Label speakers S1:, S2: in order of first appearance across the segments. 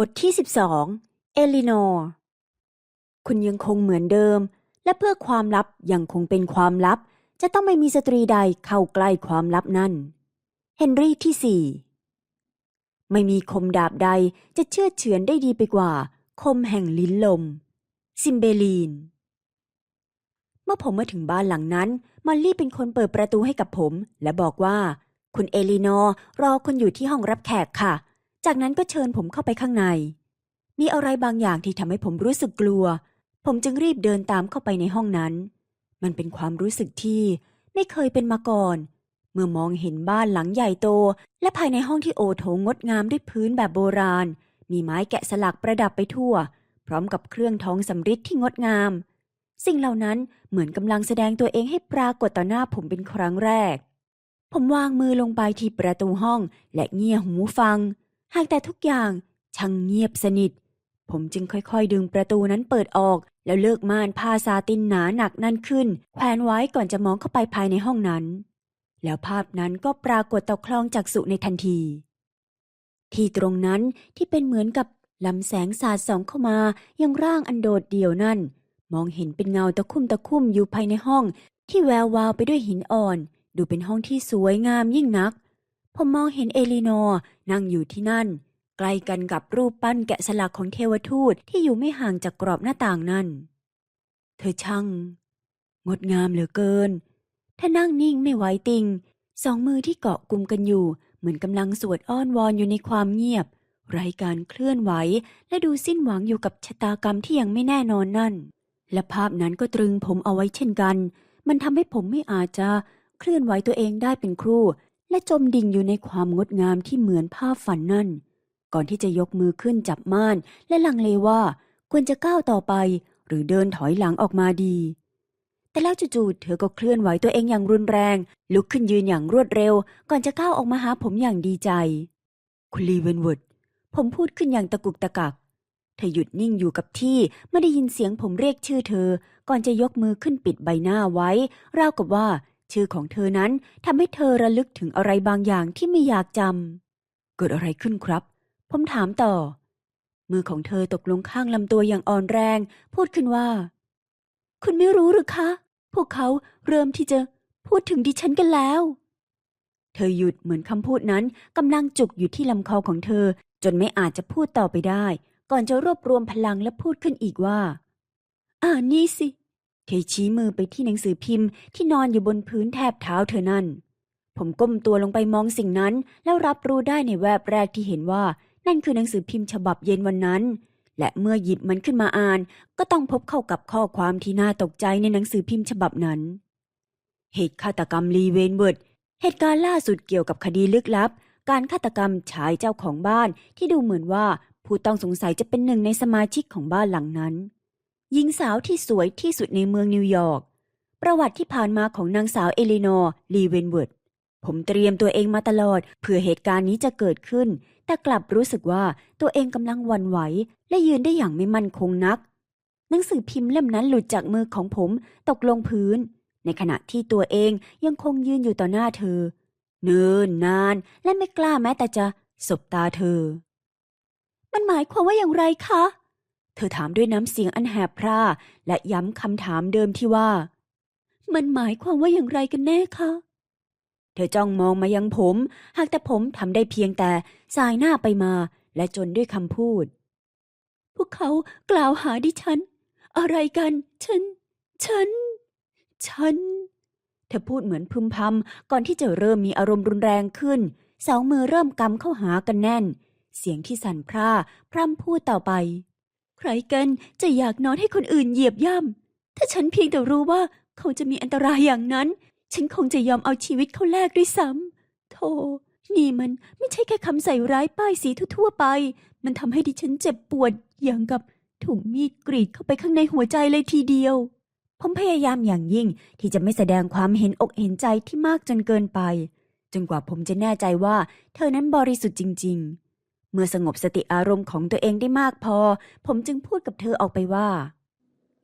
S1: บทที่ 12 เอลิโนคุณยังคงเหมือนเดิม และเพื่อความลับยังคงเป็นความลับ จะต้องไม่มีสตรีใดเข้าใกล้ความลับนั้น เฮนรี่ที่สี่ไม่มีคมดาบใดจะเชื่อเฉือนได้ดีไปกว่า คมแห่งลิ้นลม ซิมเบลีน เมื่อผมมาถึงบ้านหลังนั้น มอลลี่เป็นคนเปิดประตูให้กับผม และบอกว่า คุณเอลินอร์รอคุณอยู่ที่ห้องรับแขกค่ะ จากนั้นก็เชิญผมเข้าไปข้างใน มีอะไรบางอย่างที่ทำให้ผมรู้สึกกลัว ผมจึงรีบเดินตามเข้าไปในห้องนั้น มันเป็นความรู้สึกที่ไม่เคยเป็นมาก่อน เมื่อมองเห็นบ้านหลังใหญ่โต และภายในห้องที่โอโถงงดงามด้วยพื้นแบบโบราณ มีไม้แกะสลักประดับไปทั่ว พร้อมกับเครื่องทองสำริดที่งดงาม สิ่งเหล่านั้นเหมือนกำลังแสดงตัวเองให้ปรากฏต่อหน้าผมเป็นครั้งแรก ผมวางมือลงไปที่ประตูห้องและเงี่ยหูฟัง หากแต่ทุกอย่างช่างเงียบสนิท ผมจึงค่อยๆ ดึงประตูนั้นเปิดออก แล้วเลิกม่านผ้าซาตินหนาหนักนั่นขึ้นแขวนไว้ก่อนจะมองเข้าไปภายในห้องนั้น แล้วภาพนั้นก็ปรากฏต่อคลองจักษุในทันที ที่ตรงนั้นที่เป็นเหมือนกับลำแสงสาดส่องเข้ามายังร่างอันโดดเดี่ยวนั่น มองเห็นเป็นเงาตะคุ่มตะคุ่มอยู่ภายในห้อง ที่แวววาวไปด้วยหินอ่อน ดูเป็นห้องที่สวยงามยิ่งนัก ผมมองเห็นเอลีนนั่งอยู่ที่นั่น ใกล้กันกับรูปปั้นแกะสลักของเทวทูตที่อยู่ไม่ห่างจากกรอบหน้าต่างนั่น เธอช่าง งดงามเหลือเกิน ถ้านั่งนิ่งไม่ไหวติง สองมือที่เกาะกลุ่มกันอยู่ เหมือนกำลังสวดอ้อนวอนอยู่ในความเงียบ ไร้การเคลื่อนไหว และดูสิ้นหวังอยู่กับชะตากรรมที่ยังไม่แน่นอนนั่น และภาพนั้นก็ตรึงผมเอาไว้เช่นกัน มันทำให้ผมไม่อาจจะเคลื่อนไหวตัวเองได้เป็นครู่ และจมดิ่งอยู่ในความงดงามที่เหมือนภาพฝันนั่น ก่อนที่จะยกมือขึ้นจับม่านและลังเลว่าควรจะก้าวต่อไป หรือเดินถอยหลังออกมาดี แต่แล้วจู่ๆเธอก็เคลื่อนไหวตัวเองอย่างรุนแรง ลุกขึ้นยืนอย่างรวดเร็ว ก่อนจะก้าวออกมาหาผมอย่างดีใจ คุณลีเวนวูดผมพูดขึ้นอย่างตะกุกตะกัก เธอหยุดนิ่งอยู่กับที่เมื่อได้ยินเสียงผมเรียกชื่อเธอ ก่อนจะยกมือขึ้นปิดใบหน้าไว้ ราวกับว่า ชื่อของเธอนั้นทำให้เธอระลึกถึงอะไรบางอย่างที่ไม่อยากจำเกิดอะไรขึ้นครับ ผมถามต่อ มือของเธอตกลงข้างลำตัวอย่างอ่อนแรง พูดขึ้นว่า คุณไม่รู้หรือคะ พวกเขาเริ่มที่จะพูดถึงดิฉันกันแล้ว เธอหยุดเหมือนคำพูดนั้นกำลังจุกอยู่ที่ลำคอของเธอ จนไม่อาจจะพูดต่อไปได้ ก่อนจะรวบรวมพลังและพูดขึ้นอีกว่า อ่านี่สิเเธอชี้มือไปที่หนังสือพิมพ์ที่นอนอยู่บนพื้นแทบเท้าเธอนั่น ผมก้มตัวลงไปมองสิ่งนั้น แล้วรับรู้ได้ในแวบแรกที่เห็นว่า นั่นคือหนังสือพิมพ์ฉบับเย็นวันนั้น และเมื่อหยิบมันขึ้นมาอ่าน ก็ต้องพบเข้ากับข้อความที่น่าตกใจในหนังสือพิมพ์ฉบับนั้น เหตุฆาตกรรมลีเวนเวิร์ดเหตุการณ์ล่าสุดเกี่ยวกับคดีลึกลับ การฆาตกรรมชายเจ้าของบ้านที่ดูเหมือนว่าผู้ต้องสงสัยจะเป็นหนึ่งในสมาชิกของบ้านหลังนั้น หญิงสาวที่สวยที่สุดในเมืองนิวยอร์ก ประวัติที่ผ่านมาของนางสาวเอลินอร์ลีเวนเวิร์ดผมเตรียมตัวเองมาตลอดเพื่อเหตุการณ์นี้จะเกิดขึ้น แต่กลับรู้สึกว่าตัวเองกำลังวันไหว และยืนได้อย่างไม่มั่นคงนัก หนังสือพิมพ์เล่มนั้นหลุดจากมือของผมตกลงพื้น ในขณะที่ตัวเองยังคงยืนอยู่ต่อหน้าเธอ เนินนานและไม่กล้าแม้แต่จะสบตาเธอ มันหมายความว่าอย่างไรคะ เธอถามด้วยน้ำเสียงอันแหบพร่าและย้ำคำถามเดิมที่ว่า มันหมายความว่าอย่างไรกันแน่คะ เธอจ้องมองมายังผม หากแต่ผมทำได้เพียงแต่สายหน้าไปมา และจนด้วยคำพูด พวกเขากล่าวหาดิฉัน อะไรกัน ฉัน ฉัน ฉัน เธอพูดเหมือนพึมพำก่อนที่จะเริ่มมีอารมณ์รุนแรงขึ้น สองมือเริ่มกำเข้าหากันแน่น เสียงที่สั่นพร่าพร่ำพูดต่อไป รกันจะอยากนอนให้คนอื่นเหยียบย่ำถ้าฉันเพียงแต่รู้ว่าเขาจะมีอันตรายอย่างนั้น ฉันคงจะยอมเอาชีวิตเขาแลกด้วยซ้ำโธ่นี่มันไม่ใช่แค่คำใส่ร้ายป้ายสีทั่วๆไป มันทำให้ดิฉันเจ็บปวดอย่างกับถูกมีดกรีดเข้าไปข้างในหัวใจเลยทีเดียว ผมพยายามอย่างยิ่งที่จะไม่แสดงความเห็นอกเห็นใจที่มากจนเกินไป จนกว่าผมจะแน่ใจว่า เธอนั้นบริสุทธิ์จริง ๆ เมื่อสงบสติอารมณ์ของตัวเองได้มากพอ ผมจึงพูดกับเธอออกไปว่า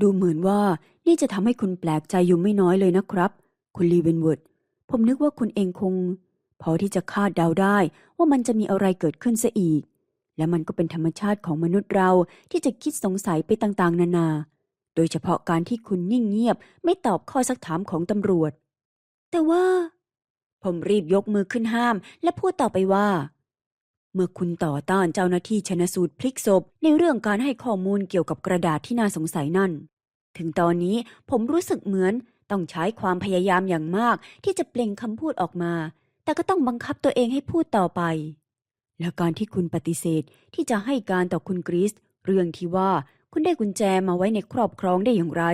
S1: ดูเหมือนว่านี่จะทำให้คุณแปลกใจอยู่ไม่น้อยเลยนะครับ คุณลีเวนวูดผมนึกว่าคุณเองคง พอที่จะคาดเดาได้ว่ามันจะมีอะไรเกิดขึ้นซะอีก และมันก็เป็นธรรมชาติของมนุษย์เราที่จะคิดสงสัยไปต่างๆ นานา โดยเฉพาะการที่คุณนิ่งเงียบ ไม่ตอบข้อสักถามของตำรวจ แต่ว่า ผมรีบยกมือขึ้นห้าม และพูดต่อไปว่า เมื่อคุณต่อต้านเจ้าหน้าที่ชนสูตรพลิกศพในเรื่องการให้ข้อมูลเกี่ยวกับกระดาษที่น่าสงสัยนั่น ถึงตอนนี้ผมรู้สึกเหมือนต้องใช้ความพยายามอย่างมากที่จะเปล่งคำพูดออกมา แต่ก็ต้องบังคับตัวเองให้พูดต่อไป และการที่คุณปฏิเสธที่จะให้การต่อคุณกริสเรื่องที่ว่าคุณได้กุญแจมาไว้ในครอบครองได้อย่างไร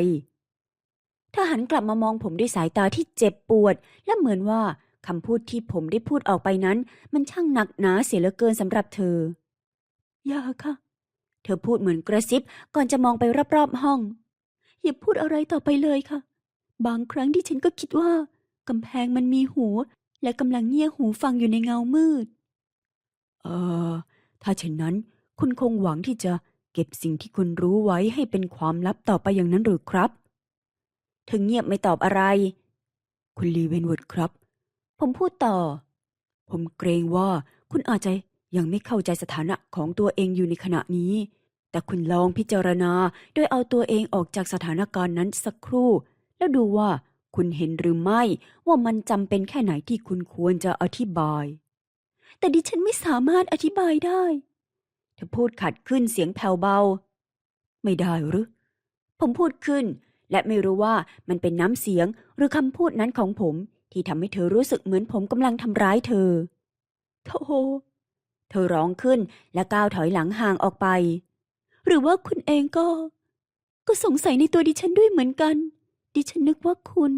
S1: เธอหันกลับมามองผมด้วยสายตาที่เจ็บปวด และเหมือนว่า คำพูดที่ผมได้พูดออกไปนั้น มันช่างหนักหนาเสียเหลือเกินสำหรับเธอ อย่าค่ะ เธอพูดเหมือนกระซิบก่อนจะมองไปรอบๆห้อง อย่าพูดอะไรต่อไปเลยค่ะ บางครั้งที่ฉันก็คิดว่ากำแพงมันมีหู และกำลังเงี่ยหูฟังอยู่ในเงามืด เออ ถ้าเช่นนั้น คุณคงหวังที่จะเก็บสิ่งที่คุณรู้ไว้ให้เป็นความลับต่อไปอย่างนั้นหรือครับ เธอเงียบไม่ตอบอะไร คุณลีเวนวดครับ ผมพูดต่อ ผมเกรงว่าคุณอาจจะยังไม่เข้าใจสถานะของตัวเองอยู่ในขณะนี้ แต่คุณลองพิจารณาโดยเอาตัวเองออกจากสถานการณ์นั้นสักครู่ แล้วดูว่าคุณเห็นหรือไม่ว่ามันจำเป็นแค่ไหนที่คุณควรจะอธิบาย แต่ดิฉันไม่สามารถอธิบายได้เธอพูดขัดขึ้นเสียงแผ่วเบา ไม่ได้หรือ ผมพูดขึ้น และไม่รู้ว่ามันเป็นน้ำเสียงหรือคำพูดนั้นของผม ที่ทำให้เธอรู้สึกเหมือนผมกำลังทำร้ายเธอโธ่เธอร้องขึ้นและก้าวถอยหลังห่างออกไป หรือว่าคุณเองก็ ก็สงสัยในตัวดิฉันด้วยเหมือนกัน ดิฉันนึกว่าคุณ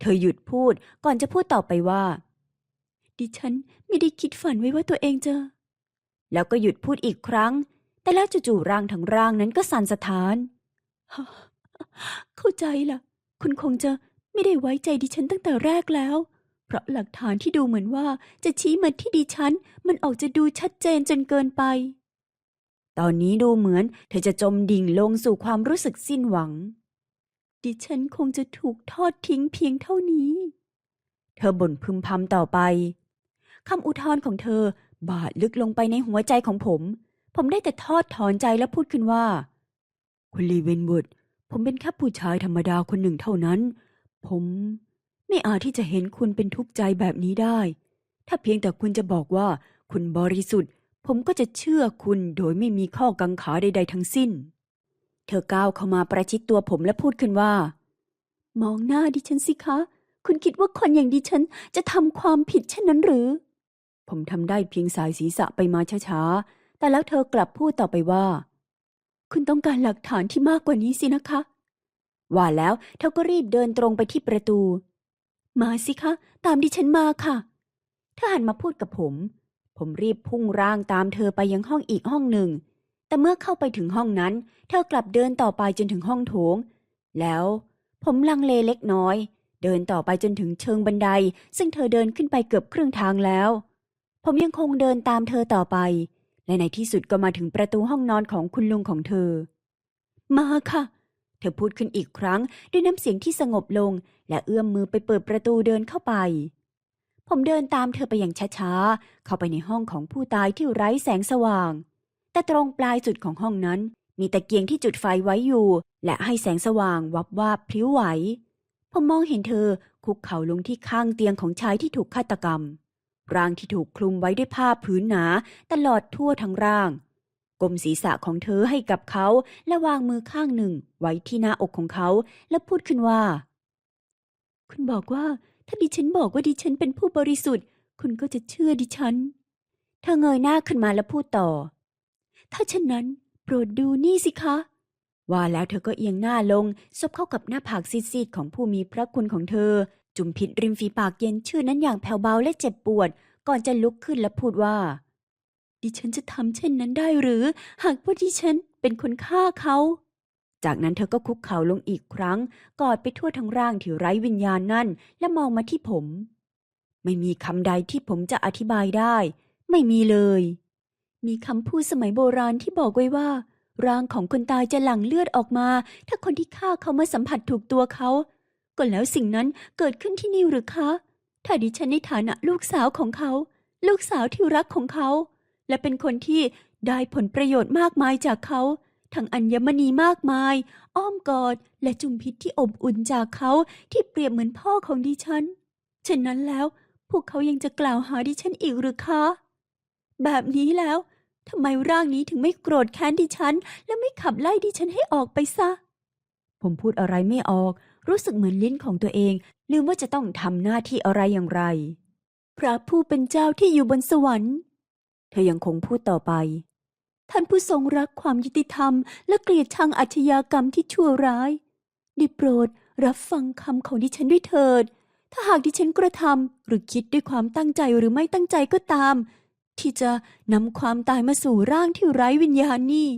S1: เธอหยุดพูดก่อนจะพูดต่อไปว่า ดิฉันไม่ได้คิดฝันไว้ว่าตัวเองจะ แล้วก็หยุดพูดอีกครั้ง แต่แล้วจู่ๆร่างทั้งร่างนั้นก็สั่นสะท้าน เข้าใจล่ะ คุณคงจะ ไม่ได้ไว้ใจดิฉันตั้งแต่แรกแล้ว เพราะหลักฐานที่ดูเหมือนว่าจะชี้มาที่ดิฉัน มันออกจะดูชัดเจนจนเกินไป ตอนนี้ดูเหมือนเธอจะจมดิ่งลงสู่ความรู้สึกสิ้นหวัง ดิฉันคงจะถูกทอดทิ้งเพียงเท่านี้ เธอบ่นพึมพำต่อไปคำอุทธรณ์ของเธอบาดลึกลงไปในหัวใจของผม ผมได้แต่ทอดถอนใจและพูดขึ้นว่า คุณลีเวนวูดผมเป็นแค่ผู้ชายธรรมดาคนหนึ่งเท่านั้น ผมไม่อาจที่จะเห็นคุณเป็นทุกข์ใจแบบนี้ได้ ถ้าเพียงแต่คุณจะบอกว่าคุณบริสุทธิ์ ผมก็จะเชื่อคุณโดยไม่มีข้อกังขาใด ๆ ทั้งสิ้น เธอก้าวเข้ามาประชิดตัวผมและพูดขึ้นว่า มองหน้าดิฉันสิคะ คุณคิดว่าคนอย่างดิฉันจะทำความผิดเช่นนั้นหรือ ผมทำได้เพียงสายศีรษะไปมาช้าๆ แต่แล้วเธอกลับพูดต่อไปว่า คุณต้องการหลักฐานที่มากกว่านี้สินะคะ ว่าแล้วเธอก็รีบเดินตรงไปที่ประตู มาสิคะ ตามดิฉันมาค่ะเธอหันมาพูดกับผม ผมรีบพุ่งร่างตามเธอไปยังห้องอีกห้องหนึ่ง แต่เมื่อเข้าไปถึงห้องนั้น เธอกลับเดินต่อไปจนถึงห้องโถง แล้วผมลังเลเล็กน้อย เดินต่อไปจนถึงเชิงบันได ซึ่งเธอเดินขึ้นไปเกือบครึ่งทางแล้ว ผมยังคงเดินตามเธอต่อไป และในที่สุดก็มาถึงประตูห้องนอนของคุณลุงของเธอ มาค่ะ ธอพูดขึ้นอีกครั้งด้วยน้ำเสียงที่สงบลง และเอื้อมมือไปเปิดประตูเดินเข้าไป ผมเดินตามเธอไปอย่างช้าๆ เข้าไปในห้องของผู้ตายที่ไร้แสงสว่าง แต่ตรงปลายสุดของห้องนั้น มีตะเกียงที่จุดไฟไว้อยู่ และให้แสงสว่างวับวาบพลิ้วไหว ผมมองเห็นเธอคุกเข่าลงที่ข้างเตียงของชายที่ถูกฆาตกรรม ร่างที่ถูกคลุมไว้ด้วยผ้าผืนหนาตลอดทั่วทั้งร่าง กลมศีรษะของเธอให้กับเขาและวางมือข้างหนึ่งไว้ที่หน้าอกของเขา และพูดขึ้นว่า คุณบอกว่าถ้าดิฉันบอกว่าดิฉันเป็นผู้บริสุทธิ์ คุณก็จะเชื่อดิฉัน เธอเงยหน้าขึ้นมาและพูดต่อ ถ้าเช่นนั้นโปรดดูนี่สิคะ ว่าแล้วเธอก็เอียงหน้าลงซบเข้ากับหน้าผากซีดๆของผู้มีพระคุณของเธอ จุ่มพิษริมฝีปากเย็นชื่อนั้นอย่างแผ่วเบาและเจ็บปวด ก่อนจะลุกขึ้นและพูดว่า ดิฉันจะทำเช่นนั้นได้หรือ หากว่าดิฉันเป็นคนฆ่าเขา จากนั้นเธอก็คุกเข่าลงอีกครั้ง กอดไปทั่วทั้งร่างที่ไร้วิญญาณนั่น และมองมาที่ผม ไม่มีคำใดที่ผมจะอธิบายได้ ไม่มีเลย มีคำพูดสมัยโบราณที่บอกไว้ว่า ร่างของคนตายจะหลั่งเลือดออกมา ถ้าคนที่ฆ่าเขามาสัมผัสถูกตัวเขา ก็แล้วสิ่งนั้นเกิดขึ้นที่นี่หรือคะ ถ้าดิฉันในฐานะลูกสาวของเขา ลูกสาวที่รักของเขา และเป็นคนที่ได้ผลประโยชน์มากมายจากเขา ทั้งอัญมณีมากมาย อ้อมกอดและจุมพิษที่อบอุ่นจากเขาที่เปรียบเหมือนพ่อของดิฉันฉะนั้นแล้วพวกเขายังจะกล่าวหาดิฉันอีกหรือคะ แบบนี้แล้วทำไมร่างนี้ถึงไม่โกรธแค้นดิฉัน และไม่ขับไล่ดิฉันให้ออกไปซะ ผมพูดอะไรไม่ออก รู้สึกเหมือนลิ้นของตัวเอง ลืมว่าจะต้องทำหน้าที่อะไรอย่างไร พระผู้เป็นเจ้าที่อยู่บนสวรรค์ เธอยังคงพูดต่อไป ท่านผู้ทรงรักความยุติธรรม และเกลียดชังอาชญากรรมที่ชั่วร้ายได้โปรดรับฟังคำของดิฉันด้วยเถิด ถ้าหากดิฉันกระทำหรือคิดด้วยความตั้งใจหรือไม่ตั้งใจก็ตาม ที่จะนำความตายมาสู่ร่างที่ไร้วิญญาณนี่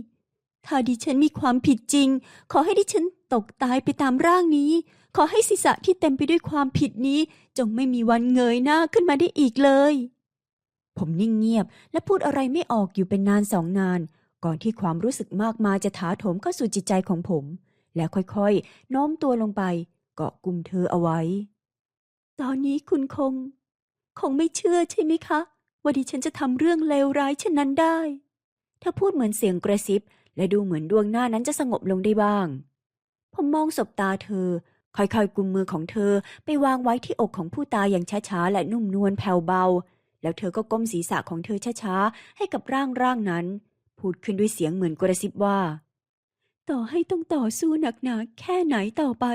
S1: ถ้าดิฉันมีความผิดจริง ขอให้ดิฉันตกตายไปตามร่างนี้ ขอให้ศีรษะที่เต็มไปด้วยความผิดนี้ จงไม่มีวันเงยหน้าขึ้นมาได้อีกเลย ผมนิ่งเงียบ และพูดอะไรไม่ออกอยู่เป็นนานสองนาน ก่อนที่ความรู้สึกมากมายจะถาโถมเข้าสู่จิตใจของผม แล้วค่อยๆโน้มตัวลงไป เกาะกลุ่มเธอเอาไว้ ตอนนี้คุณคง คงไม่เชื่อใช่ไหมคะ ว่าดิฉันจะทำเรื่องเลวร้ายเช่นนั้นได้เธอพูดเหมือนเสียงกระซิบ และดูเหมือนดวงหน้านั้นจะสงบลงได้บ้าง ผมมองสบตาเธอ ค่อยๆกุมมือของเธอไปวางไว้ที่อกของผู้ตายอย่างช้าๆและนุ่มนวลแผ่วเบา แล้วเธอก็ก้มศีรษะของเธอช้าๆ ให้กับร่างร่างนั้น พูดขึ้นด้วยเสียงเหมือนกระซิบว่า ต่อให้ต้องต่อสู้หนักหนาแค่ไหนต่อไป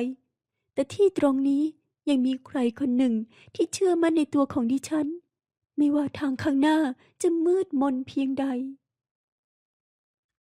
S1: แต่ที่ตรงนี้ยังมีใครคนหนึ่งที่เชื่อมั่นในตัวของดิฉัน ไม่ว่าทางข้างหน้าจะมืดมนเพียงใด